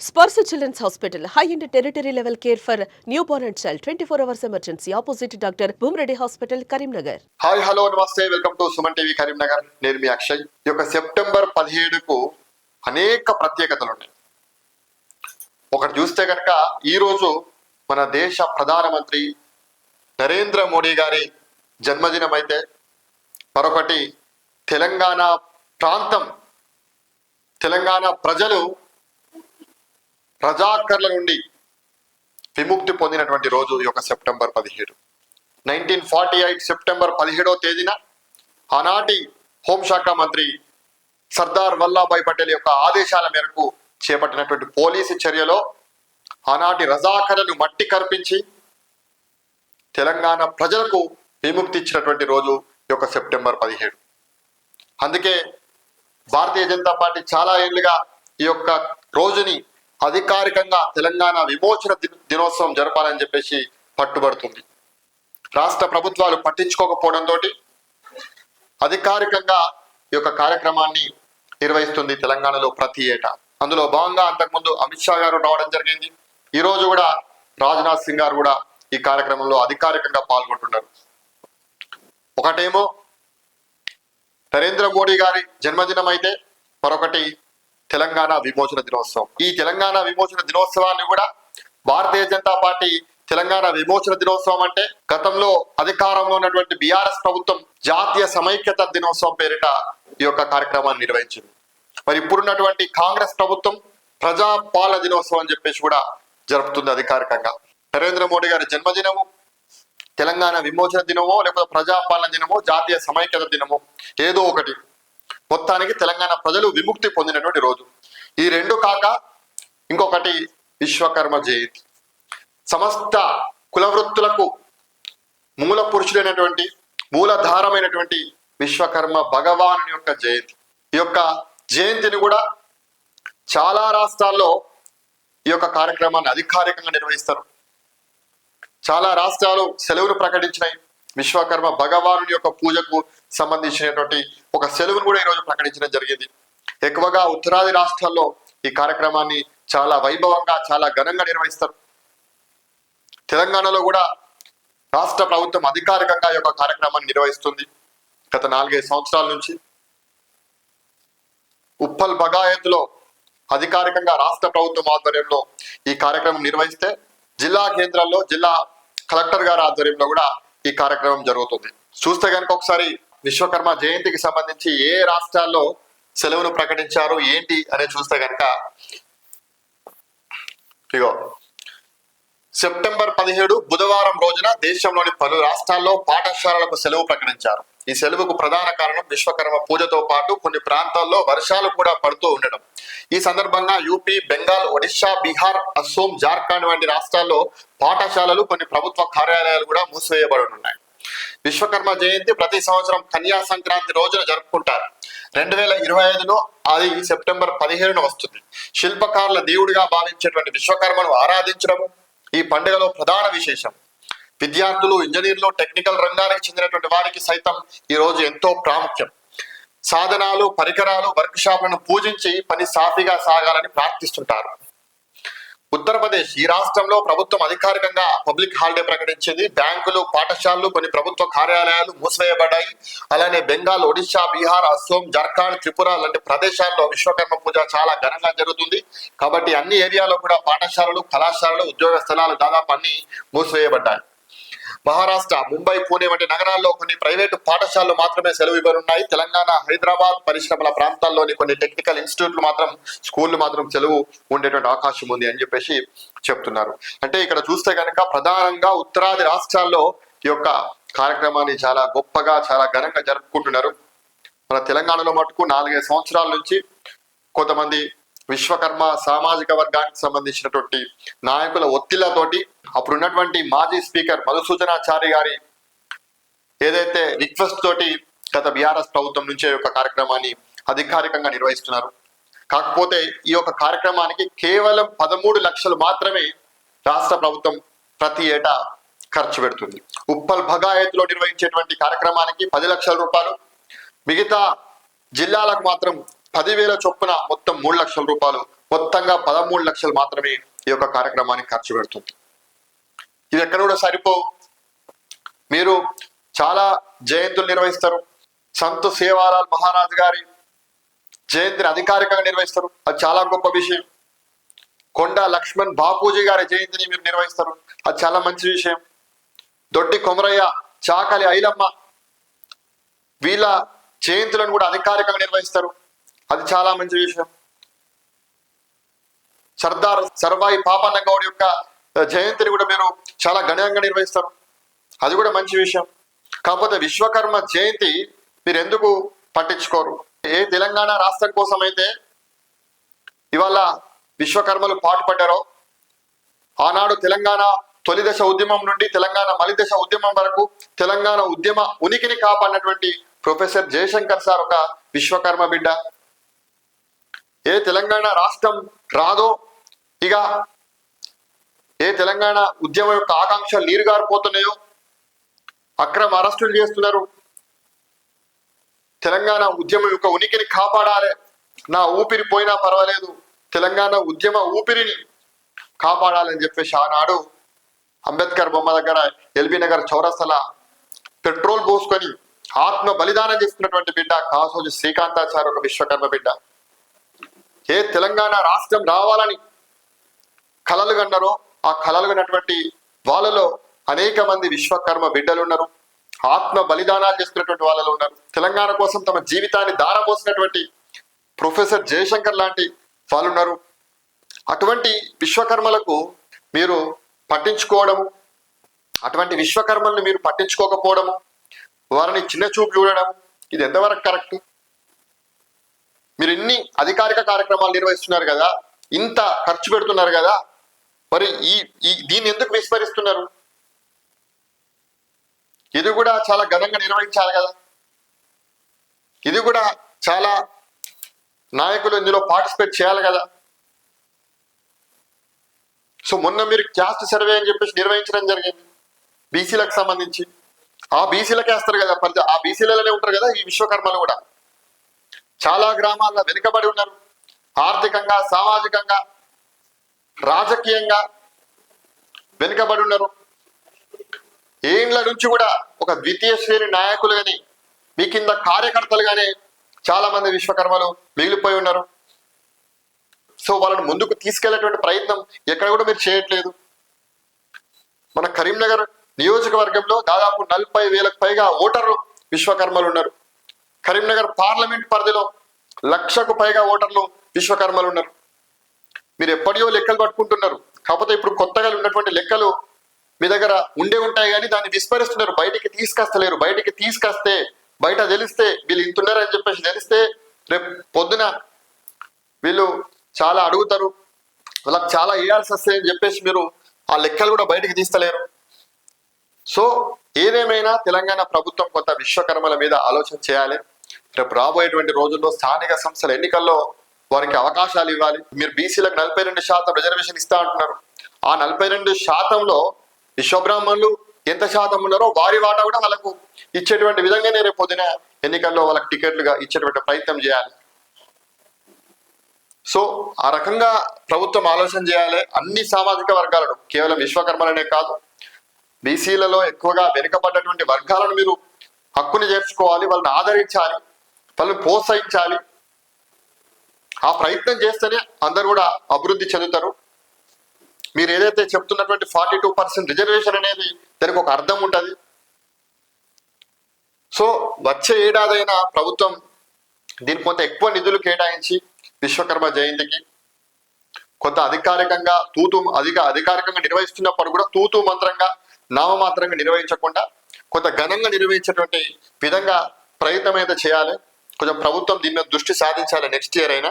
Sparsha children's hospital high and tertiary level care for newborn and child twenty four hours emergency opposite doctor Bhoomareddy hospital Karimnagar hi hello నమస్తే welcome to Suman TV Karimnagar నేను మీ అక్షయ్. ఈ యొక్క September పదిహేడుకు అనేక ప్రత్యేకతలు ఉన్నాయి. ఒకటి చూస్తే కనుక ఈ రోజు మన దేశ ప్రధానమంత్రి నరేంద్ర మోడీ గారి జన్మదినం అయితే మరొకటి తెలంగాణ ప్రాంతం తెలంగాణ ప్రజలు ప్రజాకర్ల నుండి విముక్తి పొందినటువంటి రోజు ఈ యొక్క సెప్టెంబర్ పదిహేడు. నైన్టీన్ ఫార్టీ ఎయిట్ సెప్టెంబర్ పదిహేడవ తేదీన ఆనాటి హోంశాఖ మంత్రి సర్దార్ వల్లాభాయ్ పటేల్ యొక్క ఆదేశాల మేరకు చేపట్టినటువంటి పోలీసు చర్యలో ఆనాటి రజాకర్లను మట్టి కర్పించి తెలంగాణ ప్రజలకు విముక్తి ఇచ్చినటువంటి రోజు ఈ యొక్క సెప్టెంబర్ పదిహేడు. అందుకే భారతీయ జనతా పార్టీ చాలా ఏళ్ళుగా ఈ యొక్క రోజుని అధికారికంగా తెలంగాణ విమోచన దినోత్సవం జరపాలని చెప్పేసి పట్టుబడుతుంది. రాష్ట్ర ప్రభుత్వాలు పట్టించుకోకపోవడంతో అధికారికంగా ఈ యొక్క కార్యక్రమాన్ని నిర్వహిస్తుంది తెలంగాణలో ప్రతి ఏటా. అందులో భాగంగా అంతకుముందు అమిత్ షా గారు రావడం జరిగింది. ఈ రోజు కూడా రాజ్నాథ్ సింగ్ గారు కూడా ఈ కార్యక్రమంలో అధికారికంగా పాల్గొంటున్నారు. ఒకటేమో నరేంద్ర మోడీ గారి జన్మదినం అయితే మరొకటి తెలంగాణ విమోచన దినోత్సవం. ఈ తెలంగాణ విమోచన దినోత్సవాన్ని కూడా భారతీయ జనతా పార్టీ తెలంగాణ విమోచన దినోత్సవం అంటే గతంలో అధికారంలో ఉన్నటువంటి బీఆర్ఎస్ ప్రభుత్వం జాతీయ సమైక్యత దినోత్సవం పేరిట ఈ యొక్క కార్యక్రమాన్ని నిర్వహించింది. మరి ఇప్పుడున్నటువంటి కాంగ్రెస్ ప్రభుత్వం ప్రజా పాలన దినోత్సవం అని చెప్పేసి కూడా జరుపుతుంది అధికారికంగా. నరేంద్ర మోడీ గారి జన్మదినము తెలంగాణ విమోచన దినమో లేకపోతే ప్రజాపాలన దినమో జాతీయ సమైక్యత దినమో ఏదో ఒకటి మొత్తానికి తెలంగాణ ప్రజలు విముక్తి పొందినటువంటి రోజు. ఈ రెండు కాక ఇంకొకటి విశ్వకర్మ జయంతి. సమస్త కులవృత్తులకు మూల పురుషుడైనటువంటి మూలధారమైనటువంటి విశ్వకర్మ భగవాను యొక్క జయంతి. ఈ యొక్క జయంతిని కూడా చాలా రాష్ట్రాల్లో ఈ యొక్క కార్యక్రమాన్ని అధికారికంగా నిర్వహిస్తారు. చాలా రాష్ట్రాలు సెలవులు ప్రకటించినాయి. విశ్వకర్మ భగవానుని యొక్క పూజకు సంబంధించినటువంటి ఒక సెలవును కూడా ఈరోజు ప్రకటించడం జరిగింది. ఎక్కువగా ఉత్తరాది రాష్ట్రాల్లో ఈ కార్యక్రమాన్ని చాలా వైభవంగా చాలా ఘనంగా నిర్వహిస్తారు. తెలంగాణలో కూడా రాష్ట్ర ప్రభుత్వం అధికారికంగా ఈ యొక్క కార్యక్రమాన్ని నిర్వహిస్తుంది. గత నాలుగైదు సంవత్సరాల నుంచి ఉప్పల్ బగాయత్లో అధికారికంగా రాష్ట్ర ప్రభుత్వం ఆధ్వర్యంలో ఈ కార్యక్రమం నిర్వహిస్తే జిల్లా కేంద్రాల్లో జిల్లా కలెక్టర్ గారి ఆధ్వర్యంలో కూడా ఈ కార్యక్రమం జరుగుతుంది. చూస్తే కనుక ఒకసారి విశ్వకర్మ జయంతికి సంబంధించి ఏ రాష్ట్రాల్లో సెలవును ప్రకటించారు ఏంటి అనేది చూస్తే కనుక ఇగో సెప్టెంబర్ పదిహేడు బుధవారం రోజున దేశంలోని పలు రాష్ట్రాల్లో పాఠశాలలకు సెలవు ప్రకటించారు. ఈ సెలవుకు ప్రధాన కారణం విశ్వకర్మ పూజతో పాటు కొన్ని ప్రాంతాల్లో వర్షాలు కూడా పడుతూ ఉండడం. ఈ సందర్భంగా యూపీ బెంగాల్ ఒడిశా బీహార్ అస్సోం జార్ఖండ్ వంటి రాష్ట్రాల్లో పాఠశాలలు కొన్ని ప్రభుత్వ కార్యాలయాలు కూడా మూసివేయబడున్నాయి విశ్వకర్మ జయంతి ప్రతి సంవత్సరం కన్యా సంక్రాంతి రోజున జరుపుకుంటారు. రెండు వేల ఇరవై ఐదులో అది సెప్టెంబర్ పదిహేడున వస్తుంది. శిల్పకారుల దేవుడిగా భావించేటువంటి విశ్వకర్మను ఆరాధించడం ఈ పండుగలో ప్రధాన విశేషం. విద్యార్థులు ఇంజనీర్లు టెక్నికల్ రంగానికి చెందినటువంటి వారికి సైతం ఈ రోజు ఎంతో ప్రాముఖ్యం. సాధనాలు పరికరాలు వర్క్ షాప్లను పూజించి పని సాఫీగా సాగాలని ప్రార్థిస్తుంటారు. ఉత్తరప్రదేశ్ ఈ రాష్ట్రంలో ప్రభుత్వం అధికారికంగా పబ్లిక్ హాలిడే ప్రకటించింది. బ్యాంకులు పాఠశాలలు కొన్ని ప్రభుత్వ కార్యాలయాలు మూసివేయబడ్డాయి. అలానే బెంగాల్ ఒడిశా బీహార్ అస్సోం జార్ఖండ్ త్రిపుర లాంటి ప్రదేశాల్లో విశ్వకర్మ పూజ చాలా ఘనంగా జరుగుతుంది. కాబట్టి అన్ని ఏరియాలో కూడా పాఠశాలలు కళాశాలలు ఉద్యోగ స్థలాలు దాదాపు అన్ని మూసివేయబడ్డాయి. మహారాష్ట్ర ముంబై పూణే వంటి నగరాల్లో కొన్ని ప్రైవేటు పాఠశాలలు మాత్రమే సెలవు ఇవ్వనున్నాయి. తెలంగాణ హైదరాబాద్ పరిశ్రమల ప్రాంతాల్లోని కొన్ని టెక్నికల్ ఇన్స్టిట్యూట్లు మాత్రం స్కూళ్ళు మాత్రం సెలవు ఉండేటువంటి అవకాశం ఉంది అని చెప్పేసి చెప్తున్నారు. అంటే ఇక్కడ చూస్తే కనుక ప్రధానంగా ఉత్తరాది రాష్ట్రాల్లో ఈ యొక్క కార్యక్రమాన్ని చాలా గొప్పగా చాలా ఘనంగా జరుపుకుంటున్నారు. మన తెలంగాణలో మటుకు నాలుగైదు సంవత్సరాల నుంచి కొంతమంది విశ్వకర్మ సామాజిక వర్గానికి సంబంధించినటువంటి నాయకుల ఒత్తిళ్ళతోటి అప్పుడు ఉన్నటువంటి మాజీ స్పీకర్ మధుసూచనాచారి గారి ఏదైతే రిక్వెస్ట్ తోటి గత బీఆర్ఎస్ ప్రభుత్వం నుంచే ఈ యొక్క కార్యక్రమాన్ని అధికారికంగా నిర్వహిస్తున్నారు. కాకపోతే ఈ యొక్క కార్యక్రమానికి కేవలం పదమూడు లక్షలు మాత్రమే రాష్ట్ర ప్రభుత్వం ప్రతి ఏటా ఖర్చు పెడుతుంది. ఉప్పల్ భగాయత్లో నిర్వహించేటువంటి కార్యక్రమానికి పది లక్షల రూపాయలు మిగతా జిల్లాలకు మాత్రం పదివేల చొప్పున మొత్తం మూడు లక్షల రూపాయలు మొత్తంగా పదమూడు లక్షలు మాత్రమే ఈ యొక్క కార్యక్రమానికి ఖర్చు పెడుతుంది. ఇది ఎక్కడ కూడా సరిపో మీరు చాలా జయంతులు నిర్వహిస్తారు. సంత్ సేవాలాల్ మహారాజ్ గారి జయంతిని అధికారికంగా నిర్వహిస్తారు. అది చాలా గొప్ప విషయం. కొండ లక్ష్మణ్ బాపూజీ గారి జయంతిని మీరు నిర్వహిస్తారు. అది చాలా మంచి విషయం. దొడ్డి కొమరయ్య చాకలి ఐలమ్మ వీళ్ళ జయంతులను కూడా అధికారికంగా నిర్వహిస్తారు. అది చాలా మంచి విషయం. సర్దార్ సర్వాయి పాపన్న గౌడ్ యొక్క జయంతిని కూడా మీరు చాలా ఘనంగా నిర్వహిస్తారు. అది కూడా మంచి విషయం. కాకపోతే విశ్వకర్మ జయంతి మీరు ఎందుకు పట్టించుకోరు? ఏ తెలంగాణ రాష్ట్రం కోసం అయితే ఇవాళ విశ్వకర్మలు పాటుపడ్డారో ఆనాడు తెలంగాణ తొలి దశ ఉద్యమం నుండి తెలంగాణ మలిదశ ఉద్యమం వరకు తెలంగాణ ఉద్యమ ఉనికిని కాపాడినటువంటి ప్రొఫెసర్ జయశంకర్ సార్ ఒక విశ్వకర్మ బిడ్డ. ఏ తెలంగాణ రాష్ట్రం రాదో ఇక ఏ తెలంగాణ ఉద్యమం యొక్క ఆకాంక్షలు నీరుగారిపోతున్నాయో అక్రమ అరెస్టులు చేస్తున్నారు. తెలంగాణ ఉద్యమం యొక్క ఉనికిని కాపాడాలి. నా ఊపిరి పోయినా పర్వాలేదు. తెలంగాణ ఉద్యమ ఊపిరిని కాపాడాలని చెప్పేసి ఆనాడు అంబేద్కర్ బొమ్మ దగ్గర ఎల్బీ నగర్ చౌరస్తల పెట్రోల్ పోసుకొని ఆత్మ బలిదానం చేస్తున్నటువంటి బిడ్డ కాసోజు శ్రీకాంతాచార్య ఒక విశ్వకర్మ బిడ్డ. ఏ తెలంగాణ రాష్ట్రం రావాలని కలలు కన్నారో ఆ కలలు కన్నటువంటి వాళ్ళలో అనేక మంది విశ్వకర్మ బిడ్డలు ఉన్నారు. ఆత్మ బలిదానాలు చేస్తున్నటువంటి వాళ్ళు ఉన్నారు. తెలంగాణ కోసం తమ జీవితాన్ని దారపోసినటువంటి ప్రొఫెసర్ జయశంకర్ లాంటి వాళ్ళు ఉన్నారు. అటువంటి విశ్వకర్మలకు మీరు పట్టించుకోవడము అటువంటి విశ్వకర్మల్ని మీరు పట్టించుకోకపోవడము వారిని చిన్న చూపు చూడడం ఇది ఎంతవరకు కరెక్ట్? మీరు ఎన్ని అధికారిక కార్యక్రమాలు నిర్వహిస్తున్నారు కదా ఇంత ఖర్చు పెడుతున్నారు కదా మరి ఈ ఈ దీన్ని ఎందుకు విస్మరిస్తున్నారు? ఇది కూడా చాలా ఘనంగా నిర్వహించాలి కదా. ఇది కూడా చాలా నాయకులు ఇందులో పార్టిసిపేట్ చేయాలి కదా. సో మొన్న మీరు క్యాస్ట్ సర్వే అని చెప్పేసి నిర్వహించడం జరిగింది బీసీలకు సంబంధించి. ఆ బీసీలకే వేస్తారు కదా పరిధి ఆ బీసీలలోనే ఉంటారు కదా ఈ విశ్వకర్మలు కూడా. చాలా గ్రామాల్లో వెనుకబడి ఉన్నారు. ఆర్థికంగా సామాజికంగా రాజకీయంగా వెనుకబడి ఉన్నారు. ఏండ్ల నుంచి కూడా ఒక ద్వితీయ శ్రేణి నాయకులు కానీ మీ కింద కార్యకర్తలు కానీ చాలా మంది విశ్వకర్మలు మిగిలిపోయి ఉన్నారు. సో వాళ్ళని ముందుకు తీసుకెళ్ళేటువంటి ప్రయత్నం ఎక్కడ కూడా మీరు చేయట్లేదు. మన కరీంనగర్ నియోజకవర్గంలో దాదాపు నలభై వేలకు పైగా ఓటర్లు విశ్వకర్మలు ఉన్నారు. కరీంనగర్ పార్లమెంట్ పరిధిలో లక్షకు పైగా ఓటర్లు విశ్వకర్మలు ఉన్నారు. మీరు ఎప్పటియో లెక్కలు పట్టుకుంటున్నారు. కాకపోతే ఇప్పుడు కొత్తగా ఉన్నటువంటి లెక్కలు మీ దగ్గర ఉండే ఉంటాయి కానీ దాన్ని విస్మరిస్తున్నారు. బయటికి తీసుకొస్తలేరు. బయటికి తీసుకొస్తే బయట తెలిస్తే వీళ్ళు ఇంతున్నారని చెప్పేసి తెలిస్తే రేపు పొద్దున వీళ్ళు చాలా అడుగుతారు. వాళ్ళకి చాలా వేయాల్సి వస్తాయి అని చెప్పేసి మీరు ఆ లెక్కలు కూడా బయటికి తీస్తలేరు. సో ఏదేమైనా తెలంగాణ ప్రభుత్వం కొంత విశ్వకర్మల మీద ఆలోచన చేయాలి. రేపు రాబోయేటువంటి రోజుల్లో స్థానిక సంస్థల ఎన్నికల్లో వారికి అవకాశాలు ఇవ్వాలి. మీరు బీసీలకు నలభై రెండు శాతం రిజర్వేషన్ ఇస్తా అంటున్నారు. ఆ నలభై రెండు శాతంలో విశ్వబ్రాహ్మణులు ఎంత శాతం ఉన్నారో వారి వాటా కూడా వాళ్ళకు ఇచ్చేటువంటి విధంగానే రేపు పొద్దున ఎన్నికల్లో వాళ్ళకి టికెట్లుగా ఇచ్చేటువంటి ప్రయత్నం చేయాలి. సో ఆ రకంగా ప్రభుత్వం ఆలోచన చేయాలి. అన్ని సామాజిక వర్గాలను కేవలం విశ్వకర్మలనే కాదు బీసీలలో ఎక్కువగా వెనుకబడ్డటువంటి వర్గాలను మీరు హక్కుని చేర్చుకోవాలి వాళ్ళని ఆదరించాలి. వాళ్ళని ప్రోత్సహించాలి. ఆ ప్రయత్నం చేస్తేనే అందరు కూడా అభివృద్ధి చెందుతారు. మీరు ఏదైతే చెప్తున్నటువంటి ఫార్టీ టూ పర్సెంట్ రిజర్వేషన్ అనేది దానికి ఒక అర్థం ఉంటుంది. సో వచ్చే ఏడాదైనా ప్రభుత్వం దీనికి కొంత ఎక్కువ నిధులు కేటాయించి విశ్వకర్మ జయంతికి కొంత అధికారికంగా తూతు అధిక అధికారికంగా నిర్వహిస్తున్నప్పుడు కూడా తూతు మంత్రంగా నామమాత్రంగా నిర్వహించకుండా కొంత ఘనంగా నిర్వహించేటువంటి విధంగా ప్రయత్నం అయితే చేయాలి. కొంచెం ప్రభుత్వం దీని మీద దృష్టి సాధించాలి నెక్స్ట్ ఇయర్ అయినా.